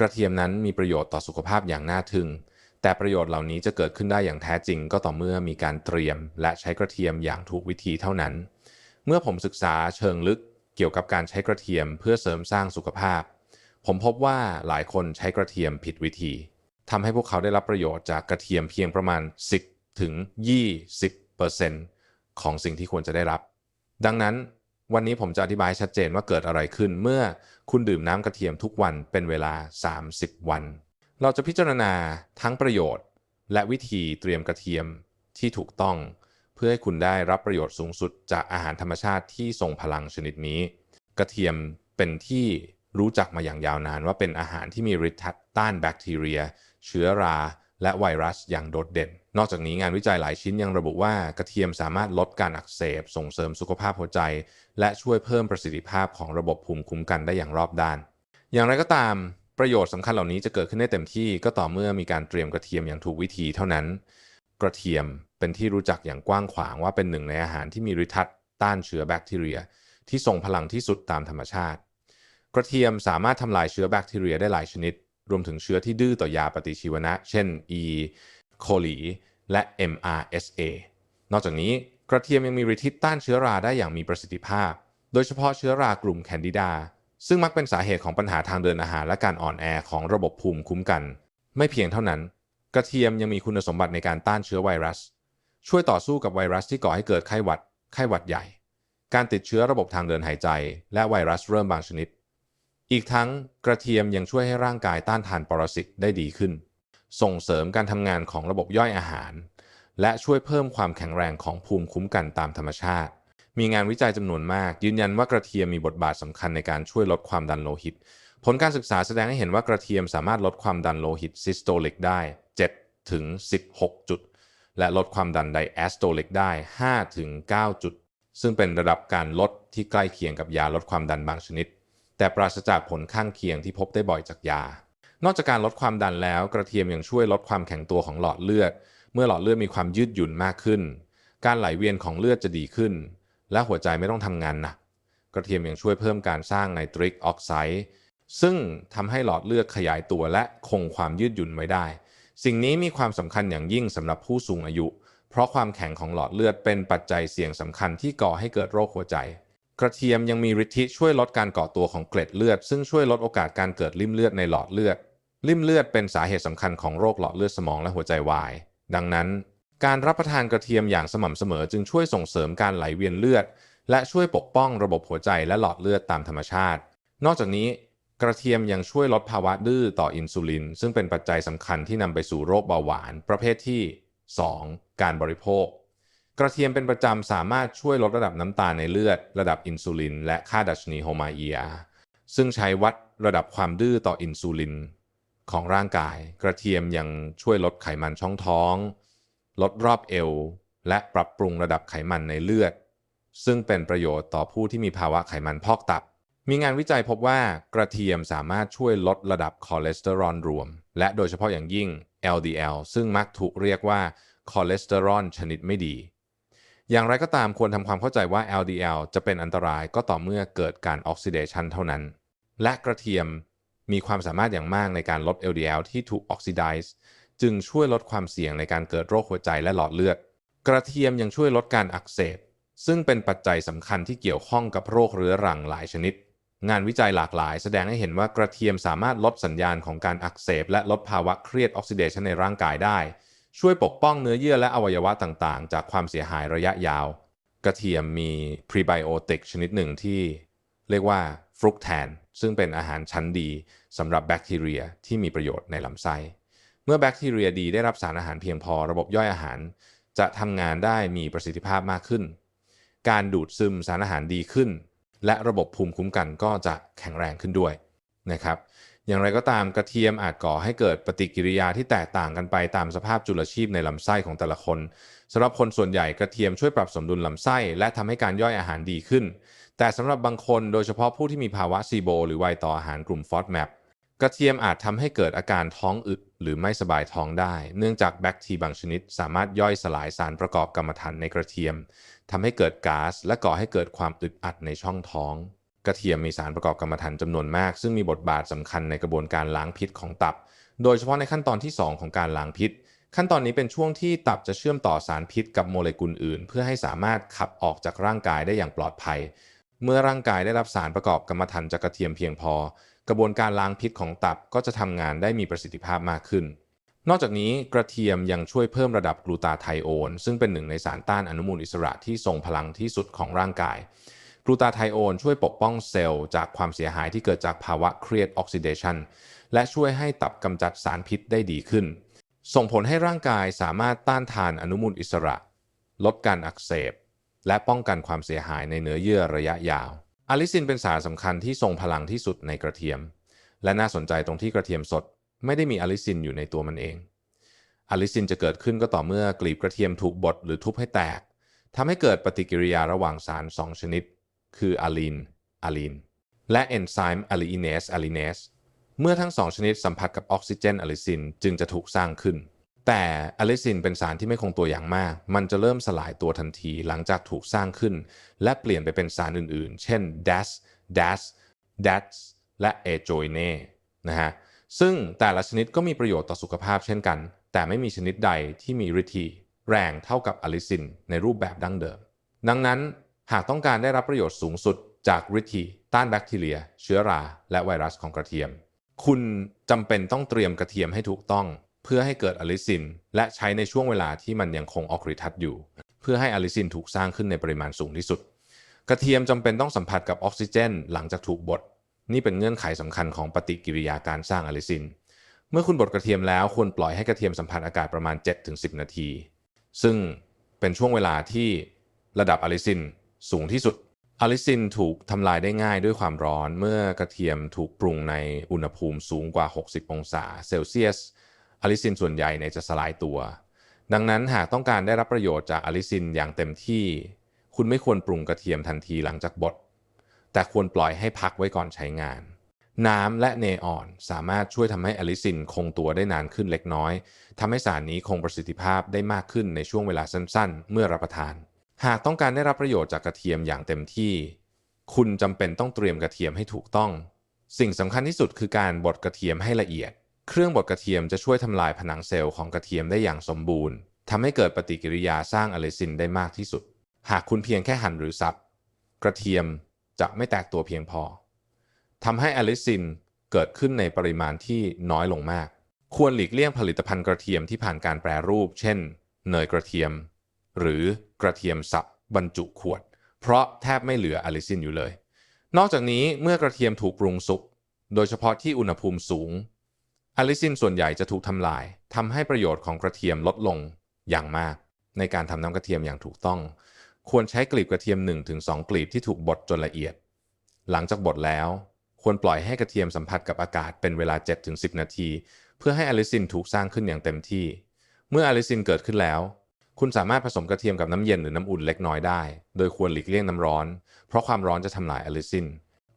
กระเทียมนั้นมีประโยชน์ต่อสุขภาพอย่างน่าทึ่ง แต่ประโยชน์เหล่านี้จะเกิดขึ้นได้อย่างแท้จริง ก็ต่อเมื่อมีการเตรียม และใช้กระเทียมอย่างถูกวิธีเท่านั้น เมื่อผมศึกษาเชิงลึกเกี่ยวกับการใช้กระเทียมเพื่อเสริมสร้างสุขภาพ ผมพบว่าหลายคนใช้กระเทียมผิดวิธีทำให้พวกเขาได้รับประโยชน์จากกระเทียมเพียงประมาณ 10ถึง20%ของสิ่งที่ควรจะได้รับ ดังนั้น วันนี้ผมจะอธิบายชัดเจนว่าเกิดอะไรขึ้น เมื่อคุณดื่มน้ำกระเทียมทุกวันเป็นเวลา 30 วัน เราจะพิจารณาทั้งประโยชน์ และวิธีเตรียมกระเทียมที่ถูกต้อง เพื่อให้คุณได้รับประโยชน์สูงสุดจากอาหารธรรมชาติที่ทรงพลังชนิดนี้ กระเทียมเป็นที่รู้จักมาอย่างยาวนานว่าเป็นอาหารที่มีฤทธิ์ต้านแบคทีเรีย เชื้อรา และไวรัสอย่างโดดเด่น นอกจากนี้งานวิจัยหลายชิ้นยังระบุว่ากระเทียมสามารถลดการอักเสบ ส่งเสริมสุขภาพหัวใจ และช่วยเพิ่มประสิทธิภาพของระบบภูมิคุ้มกันได้อย่างรอบด้าน อย่างไรก็ตามประโยชน์สำคัญเหล่านี้จะเกิดขึ้นได้เต็มที่ก็ต่อเมื่อมีการเตรียมกระเทียมอย่างถูกวิธีเท่านั้น กระเทียมเป็นที่รู้จักอย่างกว้างขวางว่าเป็นหนึ่งในอาหารที่มีฤทธิ์ต้านเชื้อแบคทีเรีย ที่ทรงพลังที่สุดตามธรรมชาติ กระเทียมสามารถทำลายเชื้อแบคทีเรียได้หลายชนิด รวมถึงเชื้อที่ดื้อต่อยาปฏิชีวนะ เช่น E. coli และ MRSA นอกจากนี้กระเทียมยังมีฤทธิ์ต้านเชื้อราได้อย่างมีประสิทธิภาพ โดยเฉพาะเชื้อรากลุ่มแคนดิดา ซึ่งมักเป็นสาเหตุของปัญหาทางเดินอาหารและการอ่อนแอของระบบภูมิคุ้มกัน ไม่เพียงเท่านั้น กระเทียมยังมีคุณสมบัติในการต้านเชื้อไวรัส ช่วยต่อสู้กับไวรัสที่ก่อให้เกิดไข้หวัด ไข้หวัดใหญ่ การติดเชื้อระบบทางเดินหายใจ และไวรัสเริ่มบางชนิด อีกทั้งกระเทียมยังช่วยให้ร่างกายต้านทานปรสิตได้ดีขึ้น ส่งเสริมการทำงานของระบบย่อยอาหาร และช่วยเพิ่มความแข็งแรงของภูมิคุ้มกันตามธรรมชาติ มีงานวิจัยจำนวนมาก ยืนยันว่ากระเทียมมีบทบาทสำคัญในการช่วยลดความดันโลหิต ผลการศึกษาแสดงให้เห็นว่ากระเทียมสามารถลดความดันโลหิตซิสโตลิกได้7ถึง16 จุด และลดความดันไดแอสโตลิกได้5ถึง9จุด ซึ่งเป็นระดับการลดที่ใกล้เคียงกับยาลดความดันบางชนิด แต่ปราศจากผลข้างเคียงที่พบได้บ่อยจากยา นอกจากการลดความดันแล้ว กระเทียมยังช่วยลดความแข็งตัวของหลอดเลือด เมื่อหลอดเลือดมีความยืดหยุ่นมากขึ้น การไหลเวียนของเลือดจะดีขึ้น และหัวใจไม่ต้องทำงานหนักกระเทียมยังช่วยเพิ่มการสร้างไนตริกออกไซด์ซึ่งทำให้หลอดเลือดขยายตัวและคงความยืดหยุ่นไว้ได้ สิ่งนี้มีความสำคัญอย่างยิ่งสำหรับผู้สูงอายุ เพราะความแข็งของหลอดเลือดเป็นปัจจัยเสี่ยงสำคัญที่ก่อให้เกิดโรคหัวใจ กระเทียมยังมีฤทธิ์ช่วยลดการก่อตัวของเกล็ดเลือด ซึ่งช่วยลดโอกาสการเกิดริ่มเลือดในหลอดเลือด ริ่มเลือดเป็นสาเหตุสำคัญของโรคหลอดเลือดสมองและหัวใจวาย ดังนั้น การรับประทานกระเทียมอย่างสม่ำเสมอจึงช่วยส่งเสริมการไหลเวียนเลือด และช่วยปกป้องระบบหัวใจและหลอดเลือดตามธรรมชาติ นอกจากนี้ กระเทียมยังช่วยลดภาวะดื้อต่ออินซูลิน ซึ่งเป็นปัจจัยสำคัญที่นำไปสู่โรคเบาหวาน ประเภทที่ 2. การบริโภค กระเทียมเป็นประจำสามารถช่วยลดระดับน้ำตาลในเลือด ระดับอินซูลิน และค่าดัชนีโฮมาเอียซึ่งใช้วัดระดับความดื้อต่ออินซูลิน ของร่างกาย กระเทียมยังช่วยลดไขมันช่องท้อง ลดรอบเอว และปรับปรุงระดับไขมันในเลือด ซึ่งเป็นประโยชน์ต่อผู้ที่มีภาวะไขมันพอกตับ มีงานวิจัยพบว่ากระเทียมสามารถช่วยลดระดับคอเลสเตอรอลรวม และโดยเฉพาะอย่างยิ่ง LDL ซึ่งมักถูกเรียกว่าคอเลสเตอรอลชนิดไม่ดี อย่างไรก็ตามควรทำความเข้าใจว่า LDL จะเป็นอันตรายก็ต่อเมื่อเกิดการออกซิเดชันเท่านั้น และกระเทียม มีความสามารถอย่างมากในการลด LDL ที่ถูกออกซิไดซ์จึงช่วยลดความเสี่ยงในการเกิดโรคหัวใจและหลอดเลือด กระเทียมยังช่วยลดการอักเสบ ซึ่งเป็นปัจจัยสำคัญที่เกี่ยวข้องกับโรคเรื้อรังหลายชนิด งานวิจัยหลากหลาย แสดงให้เห็นว่ากระเทียมสามารถลดสัญญาณของการอักเสบ และลดภาวะเครียดออกซิเดชันในร่างกายได้ ช่วยปกป้องเนื้อเยื่อและอวัยวะต่างๆ จากความเสียหายระยะยาว กระเทียมมีพรีไบโอติกชนิดหนึ่งที่ เรียกว่าฟรุกแทน ซึ่งเป็นอาหารชั้นดีสำหรับแบคทีเรียที่มีประโยชน์ในลำไส้ เมื่อแบคทีเรียดีได้รับสารอาหารเพียงพอระบบย่อยอาหาร จะทำงานได้มีประสิทธิภาพมากขึ้น การดูดซึมสารอาหารดีขึ้น และระบบภูมิคุ้มกันก็จะแข็งแรงขึ้นด้วยนะครับอย่างไรก็ตามกระเทียมอาจก่อให้เกิดปฏิกิริยาที่แตกต่างกันไปตามสภาพจุลชีพในลำไส้ของแต่ละคนสำหรับคนส่วนใหญ่กระเทียมช่วยปรับสมดุลลำไส้ และทำให้การย่อยอาหารดีขึ้น แต่สำหรับบางคนโดยเฉพาะผู้ที่มีภาวะซีโบ หรือไวต่ออาหารกลุ่มฟอสแมปกระเทียมอาจทำให้เกิดอาการท้องอึดหรือไม่สบายท้องได้ เนื่องจากแบคทีบางชนิด สามารถย่อยสลายสารประกอบกรรมฐานในกระเทียมทำให้เกิดก๊าซและก่อให้เกิดความอึดอัดในช่องท้อง กระเทียมมีสารประกอบกรรมฐานจำนวนมาก ซึ่งมีบทบาทสำคัญในกระบวนการล้างพิษของตับ โดยเฉพาะในขั้นตอนที่ 2 ของการล้างพิษ ขั้นตอนนี้เป็นช่วงที่ตับจะเชื่อมต่อสารพิษกับโมเลกุลอื่น เพื่อให้สามารถขับออกจากร่างกายได้อย่างปลอดภัย เมื่อร่างกายได้รับสารประกอบกรรมฐานจากกระเทียมเพียงพอ กระบวนการล้างพิษของตับก็จะทำงานได้มีประสิทธิภาพมากขึ้น นอกจากนี้กระเทียมยังช่วยเพิ่มระดับกลูตาไทโอนซึ่งเป็นหนึ่งในสารต้านอนุมูลอิสระที่ทรงพลังที่สุดของร่างกายกลูตาไทโอนช่วยปกป้องเซลล์จากความเสียหายที่เกิดจากภาวะเครียดออกซิเดชันและช่วยให้ตับกำจัดสารพิษได้ดีขึ้น ส่งผลให้ร่างกายสามารถต้านทานอนุมูลอิสระ ลดการอักเสบ และป้องกันความเสียหายในเนื้อเยื่อระยะยาวอะลิซินเป็นสารสำคัญที่ทรงพลังที่สุดในกระเทียม และน่าสนใจตรงที่กระเทียมสด ไม่ได้มีอะลิซินอยู่ในตัวมันเองอะลิซินจะเกิดขึ้นก็ต่อเมื่อกลีบกระเทียมถูกบดหรือทุบให้แตกทำให้เกิดปฏิกิริยาระหว่างสาร 2 ชนิด คืออะลีนอะลีน และเอนไซม์อะลีอินเนสอะลีเนสเมื่อทั้งสองชนิดสัมผัสกับออกซิเจนอะลิซินจึงจะถูกสร้างขึ้น แต่อะลิซินเป็นสารที่ไม่คงตัวอย่างมาก มันจะเริ่มสลายตัวทันทีหลังจากถูกสร้างขึ้น และเปลี่ยนไปเป็นสารอื่นๆ เช่น DAS DAS DAS และเอโจยเน่นะฮะ ซึ่งแต่ละชนิดก็มีประโยชน์ต่อสุขภาพเช่นกัน แต่ไม่มีชนิดใดที่มีฤทธิ์แรงเท่ากับอะลิซินในรูปแบบดั้งเดิม ดังนั้นหากต้องการได้รับประโยชน์สูงสุดจากฤทธิ์ต้านแบคทีเรีย เชื้อรา และไวรัสของกระเทียม คุณจำเป็นต้องเตรียมกระเทียมให้ถูกต้อง เพื่อให้เกิดอลิซิน และใช้ในช่วงเวลาที่มันยังคงออกฤทธิ์อยู่ เพื่อให้อลิซินถูกสร้างขึ้นในปริมาณสูงที่สุด กระเทียมจำเป็นต้องสัมผัสกับออกซิเจน หลังจากถูกบด นี่เป็นเงื่อนไขสำคัญของปฏิกิริยาการสร้างอลิซิน เมื่อคุณบดกระเทียมแล้วควรปล่อยให้กระเทียมสัมผัสอากาศประมาณ 7-10 นาที ซึ่งเป็นช่วงเวลาที่ระดับอลิซินสูงที่สุดอลิซินถูกทำลายได้ง่ายด้วยความร้อนเมื่อกระเทียมถูกปรุงในอุณหภูมิสูงกว่า 60 องศาเซลเซียส อะลิซินส่วนใหญ่เนี่ยจะสลายตัว ดังนั้นหากต้องการได้รับประโยชน์จากอะลิซินอย่างเต็มที่ คุณไม่ควรปรุงกระเทียมทันทีหลังจากบด แต่ควรปล่อยให้พักไว้ก่อนใช้งาน น้ำและเนออนสามารถช่วยทำให้อะลิซินคงตัวได้นานขึ้นเล็กน้อยทำให้สารนี้คงประสิทธิภาพได้มากขึ้นในช่วงเวลาสั้น ๆ เมื่อรับประทาน หากต้องการได้รับประโยชน์จากกระเทียมอย่างเต็มที่ คุณจำเป็นต้องเตรียมกระเทียมให้ถูกต้อง สิ่งสำคัญที่สุดคือการบดกระเทียมให้ละเอียด เครื่องบดกระเทียมจะช่วยทำลายผนังเซลล์ของกระเทียมได้อย่างสมบูรณ์ทำให้เกิดปฏิกิริยาสร้างอะลิซินได้มากที่สุด หากคุณเพียงแค่หั่นหรือสับ กระเทียมจะไม่แตกตัวเพียงพอทำให้อะลิซินเกิดขึ้นในปริมาณที่น้อยลงมาก ควรหลีกเลี่ยงผลิตภัณฑ์กระเทียมที่ผ่านการแปรรูป เช่น เนยกระเทียม หรือกระเทียมสับบรรจุขวด เพราะแทบไม่เหลืออะลิซินอยู่เลย นอกจากนี้เมื่อกระเทียมถูกปรุงสุก โดยเฉพาะที่อุณหภูมิสูง อะลิซินส่วนใหญ่จะถูกทำลายทำให้ประโยชน์ของกระเทียมลดลงอย่างมาก ในการทำน้ำกระเทียมอย่างถูกต้อง ควรใช้กลีบกระเทียม 1-2 กลีบที่ถูกบดจนละเอียด หลังจากบดแล้ว ควรปล่อยให้กระเทียมสัมผัสกับอากาศเป็นเวลา 7-10 นาที เพื่อให้อะลิซินถูกสร้างขึ้นอย่างเต็มที่ เมื่ออะลิซินเกิดขึ้นแล้ว คุณสามารถผสมกระเทียมกับน้ำเย็นหรือน้ำอุ่นเล็กน้อยได้ โดยควรหลีกเลี่ยงน้ำร้อน เพราะความร้อนจะทำลายอะลิซิน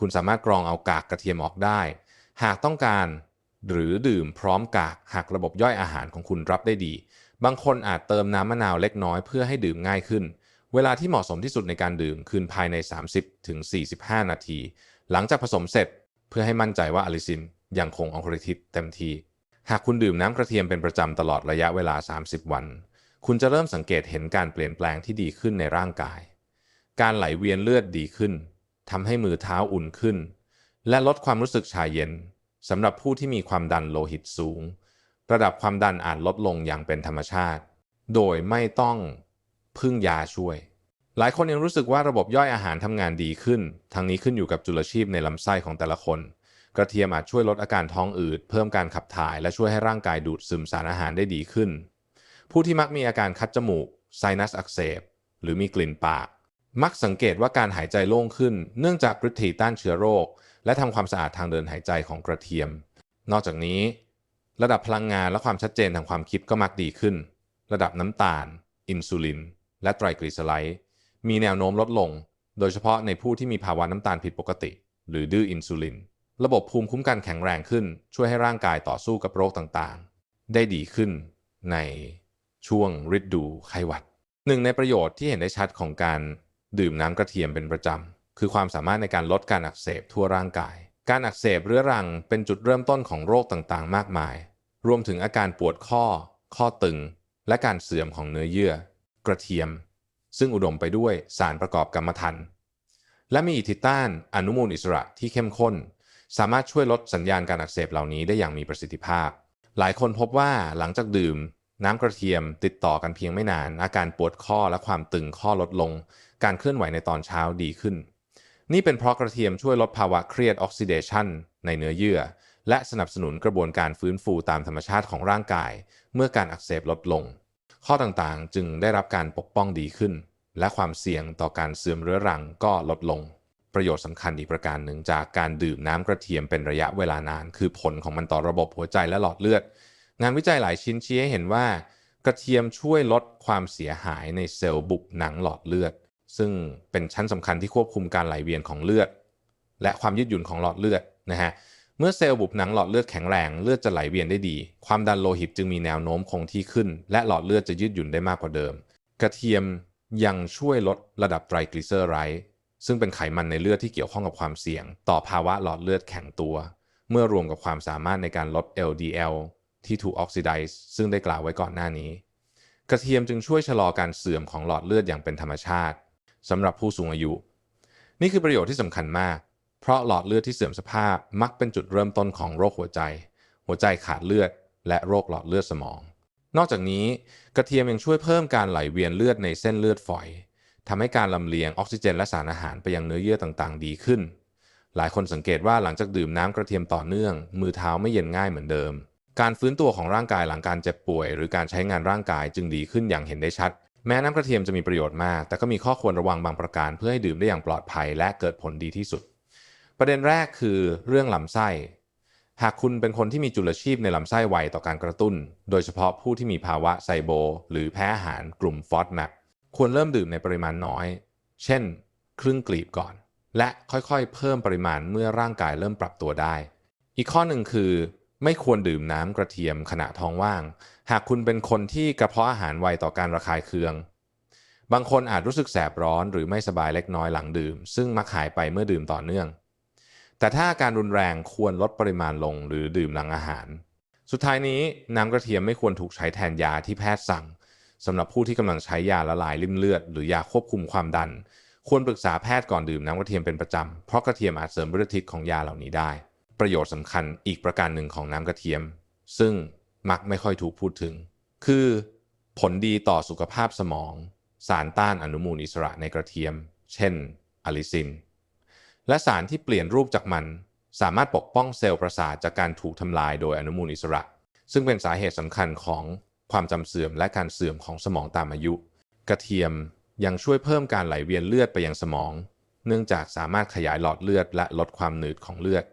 คุณสามารถกรองเอากากกระเทียมออกได้ หากต้องการ หรือดื่มพร้อมกากหากระบบย่อยอาหารของคุณรับได้ดี บางคนอาจเติมน้ำมะนาวเล็กน้อยเพื่อให้ดื่มง่ายขึ้น เวลาที่เหมาะสมที่สุดในการดื่มคือภายใน 30-45 นาที หลังจากผสมเสร็จเพื่อให้มั่นใจว่าอลิซินยังคงออกฤทธิ์เต็มทีหากคุณดื่มน้ำกระเทียมเป็นประจำตลอดระยะเวลา 30 วัน คุณจะเริ่มสังเกตเห็นการเปลี่ยนแปลงที่ดีขึ้นในร่างกาย การไหลเวียนเลือดดีขึ้นทำให้มือเท้าอุ่นขึ้น และลดความรู้สึกชาเย็น สำหรับผู้ที่มีความดันโลหิตสูง ระดับความดันอาจลดลงอย่างเป็นธรรมชาติ โดยไม่ต้องพึ่งยาช่วย หลายคนยังรู้สึกว่าระบบย่อยอาหารทำงานดีขึ้น ทั้งนี้ขึ้นอยู่กับจุลชีพในลำไส้ของแต่ละคน กระเทียมอาจช่วยลดอาการท้องอืด เพิ่มการขับถ่าย และช่วยให้ร่างกายดูดซึมสารอาหารได้ดีขึ้น ผู้ที่มักมีอาการคัดจมูกไซนัสอักเสบ หรือมีกลิ่นปาก มักสังเกตว่าการหายใจโล่งขึ้น เนื่องจากฤทธิ์ต้านเชื้อโรค และทำความสะอาดทางเดินหายใจของกระเทียม นอกจากนี้ ระดับพลังงานและความชัดเจนทางความคิดก็มักดีขึ้น ระดับน้ำตาล อินซูลิน และไตรกลีเซอไรด์มีแนวโน้มลดลง โดยเฉพาะในผู้ที่มีภาวะน้ำตาลผิดปกติ หรือดื้ออินซูลิน ระบบภูมิคุ้มกันแข็งแรงขึ้น ช่วยให้ร่างกายต่อสู้กับโรคต่างๆ ได้ดีขึ้นในช่วงฤดูไข้หวัด หนึ่งในประโยชน์ที่เห็นได้ชัดของการดื่มน้ำกระเทียมเป็นประจำ คือความสามารถในการลดการอักเสบทั่วร่างกาย การอักเสบเรื้อรังเป็นจุดเริ่มต้นของโรคต่างๆ มากมาย รวมถึงอาการปวดข้อ ข้อตึง และการเสื่อมของเนื้อเยื่อ กระเทียม ซึ่งอุดมไปด้วยสารประกอบกรรมถัน และมีอิทิต้านอนุมูลอิสระที่เข้มข้น สามารถช่วยลดสัญญาณการอักเสบเหล่านี้ได้อย่างมีประสิทธิภาพ หลายคนพบว่าหลังจากดื่ม น้ำกระเทียมติดต่อกันเพียงไม่นาน อาการปวดข้อและความตึงข้อลดลง การเคลื่อนไหวในตอนเช้าดีขึ้น นี่เป็นเพราะกระเทียมช่วยลดภาวะเครียดออกซิเดชันในเนื้อเยื่อ และสนับสนุนกระบวนการฟื้นฟูตามธรรมชาติของร่างกาย เมื่อการอักเสบลดลง ข้อต่างๆจึงได้รับการปกป้องดีขึ้น และความเสี่ยงต่อการเสื่อมเรื้อรังก็ลดลง ประโยชน์สำคัญอีกประการหนึ่งจากการดื่มน้ำกระเทียมเป็นระยะเวลานาน คือผลของมันต่อระบบหัวใจและหลอดเลือด งานวิจัยหลายชิ้นชี้ให้เห็นว่า กระเทียมช่วยลดความเสียหายในเซลล์บุหนังหลอดเลือด ซึ่งเป็นชั้นสำคัญที่ควบคุมการไหลเวียนของเลือด และความยืดหยุ่นของหลอดเลือดนะฮะเมื่อเซลล์บุบหนังหลอดเลือดแข็งแรงเลือดจะไหลเวียนได้ดี ความดันโลหิตจึงมีแนวโน้มคงที่ขึ้น และหลอดเลือดจะยืดหยุ่นได้มากกว่าเดิม กระเทียมยังช่วยลดระดับไตรกลีเซอไรด์ซึ่งเป็นไขมันในเลือดที่เกี่ยวข้องกับความเสี่ยง ต่อภาวะหลอดเลือดแข็งตัว เมื่อรวมกับความสามารถในการลด LDL ที่ถูกออกซิไดซ์ซึ่งได้กล่าวไว้ก่อนหน้านี้ กระเทียมจึงช่วยชะลอการเสื่อมของหลอดเลือดอย่างเป็นธรรมชาติ สำหรับผู้สูงอายุ นี่คือประโยชน์ที่สำคัญมาก เพราะหลอดเลือดที่เสื่อมสภาพมักเป็นจุดเริ่มต้นของโรคหัวใจ หัวใจขาดเลือด และโรคหลอดเลือดสมอง นอกจากนี้กระเทียมยังช่วยเพิ่มการไหลเวียนเลือดในเส้นเลือดฝอยทำให้การลำเลียงออกซิเจนและสารอาหารไปยังเนื้อเยื่อต่างๆ ดีขึ้น หลายคนสังเกตว่าหลังจากดื่มน้ำกระเทียมต่อเนื่อง มือเท้าไม่เย็นง่ายเหมือนเดิม การฟื้นตัวของร่างกายหลังการเจ็บป่วย หรือการใช้งานร่างกายจึงดีขึ้นอย่างเห็นได้ชัด แม้น้ำกระเทียมจะมีประโยชน์มาก แต่ก็มีข้อควรระวังบางประการ เพื่อให้ดื่มได้อย่างปลอดภัยและเกิดผลดีที่สุด ประเด็นแรกคือเรื่องลำไส้ หากคุณเป็นคนที่มีจุลชีพในลำไส้ไวต่อการกระตุ้น โดยเฉพาะผู้ที่มีภาวะไซโบ หรือแพ้อาหารกลุ่มฟอสแมปควรเริ่มดื่มในปริมาณน้อย เช่น ครึ่งกลีบก่อน และค่อยๆ เพิ่มปริมาณเมื่อร่างกายเริ่มปรับตัวได้ อีกข้อหนึ่งคือ ไม่ควรดื่มน้ำกระเทียมขณะท้องว่าง หากคุณเป็นคนที่กระเพาะอาหารไวต่อการระคายเคือง บางคนอาจรู้สึกแสบร้อนหรือไม่สบายเล็กน้อยหลังดื่ม ซึ่งมักหายไปเมื่อดื่มต่อเนื่อง แต่ถ้าอาการรุนแรงควรลดปริมาณลงหรือดื่มหลังอาหาร สุดท้ายนี้น้ำกระเทียมไม่ควรถูกใช้แทนยาที่แพทย์สั่งสำหรับผู้ที่กำลังใช้ยาละลายริ่มเลือด หรือยาควบคุมความดัน ควรปรึกษาแพทย์ก่อนดื่มน้ำกระเทียมเป็นประจำเพราะกระเทียมอาจเสริมฤทธิ์ของยาเหล่านี้ได้ ประโยชน์สำคัญอีกประการหนึ่งของน้ำกระเทียม ซึ่งมักไม่ค่อยถูกพูดถึง คือผลดีต่อสุขภาพสมอง สารต้านอนุมูลอิสระในกระเทียม เช่นอะลิซิน และสารที่เปลี่ยนรูปจากมัน สามารถปกป้องเซลล์ประสาทจากการถูกทำลายโดยอนุมูลอิสระ ซึ่งเป็นสาเหตุสำคัญของความจำเสื่อมและการเสื่อมของสมองตามอายุ กระเทียมยังช่วยเพิ่มการไหลเวียนเลือดไปยังสมอง เนื่องจากสามารถขยายหลอดเลือดและลดความหนืดของเลือด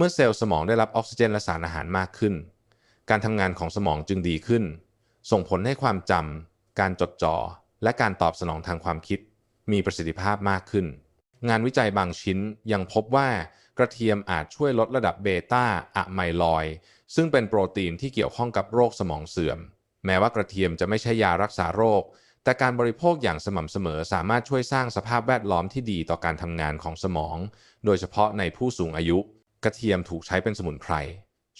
เมื่อเซลล์สมองได้รับออกซิเจนและสารอาหารมากขึ้น การทำงานของสมองจึงดีขึ้น ส่งผลให้ความจำ การจดจ่อ และการตอบสนองทางความคิด มีประสิทธิภาพมากขึ้น งานวิจัยบางชิ้นยังพบว่ากระเทียมอาจช่วยลดระดับเบต้าอะไมลอยด์ซึ่งเป็นโปรตีนที่เกี่ยวข้องกับโรคสมองเสื่อม แม้ว่ากระเทียมจะไม่ใช่ยารักษาโรค แต่การบริโภคอย่างสม่ำเสมอสามารถช่วยสร้างสภาพแวดล้อมที่ดีต่อการทำงานของสมอง โดยเฉพาะในผู้สูงอายุ กระเทียมถูกใช้เป็นสมุนไพร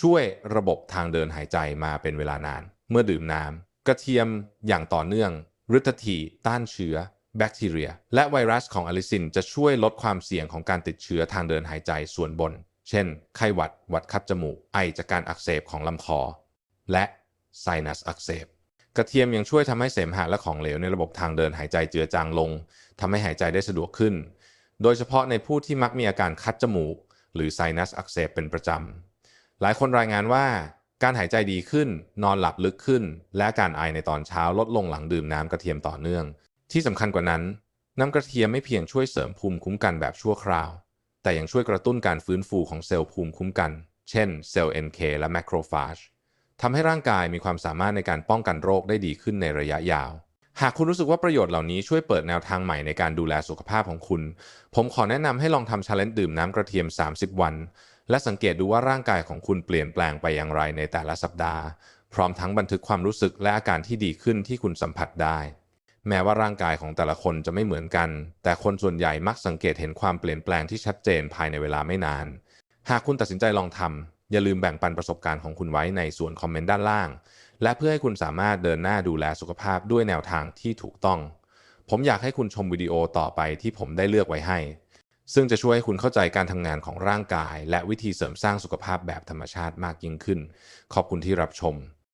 ช่วยระบบทางเดินหายใจมาเป็นเวลานาน เมื่อดื่มน้ำกระเทียมอย่างต่อเนื่องฤทธิ์ทีต้านเชื้อ แบคทีเรีย และไวรัสของอลิซินจะช่วยลดความเสี่ยงของการติดเชื้อทางเดินหายใจส่วนบน เช่น ไข้หวัด หวัดคัดจมูก ไอจากการอักเสบของลำคอ และไซนัสอักเสบกระเทียมยังช่วยทำให้เสมหะและของเหลวในระบบทางเดินหายใจเจือจางลงทำให้หายใจได้สะดวกขึ้น โดยเฉพาะในผู้ที่มักมีอาการคัดจมูก หรือไซนัสอักเสบเป็นประจำ หลายคนรายงานว่าการหายใจดีขึ้น นอนหลับลึกขึ้น และการไอในตอนเช้าลดลงหลังดื่มน้ำกระเทียมต่อเนื่อง ที่สำคัญกว่านั้น น้ำกระเทียมไม่เพียงช่วยเสริมภูมิคุ้มกันแบบชั่วคราว แต่ยังช่วยกระตุ้นการฟื้นฟูของเซลล์ภูมิคุ้มกัน เช่นเซลล์ NK และแมคโครฟาจทำให้ร่างกายมีความสามารถในการป้องกันโรคได้ดีขึ้นในระยะยาว หากคุณรู้สึกว่าประโยชน์เหล่านี้ช่วยเปิดแนวทางใหม่ในการดูแลสุขภาพของคุณ ผมขอแนะนำให้ลองทำชาเลนจ์ดื่มน้ำกระเทียม 30 วัน และสังเกตดูว่าร่างกายของคุณเปลี่ยนแปลงไปอย่างไรในแต่ละสัปดาห์ พร้อมทั้งบันทึกความรู้สึกและอาการที่ดีขึ้นที่คุณสัมผัสได้ แม้ว่าร่างกายของแต่ละคนจะไม่เหมือนกัน แต่คนส่วนใหญ่มักสังเกตเห็นความเปลี่ยนแปลงที่ชัดเจนภายในเวลาไม่นาน หากคุณตัดสินใจลองทำอย่าลืมแบ่งปันประสบการณ์ของคุณไว้ในส่วนคอมเมนต์ด้านล่าง และเพื่อให้คุณสามารถเดินหน้าดูแลสุขภาพด้วยแนวทางที่ถูกต้อง ผมอยากให้คุณชมวิดีโอต่อไปที่ผมได้เลือกไว้ให้ ซึ่งจะช่วยให้คุณเข้าใจการทำงานของร่างกาย และวิธีเสริมสร้างสุขภาพแบบธรรมชาติมากยิ่งขึ้น ขอบคุณที่รับชม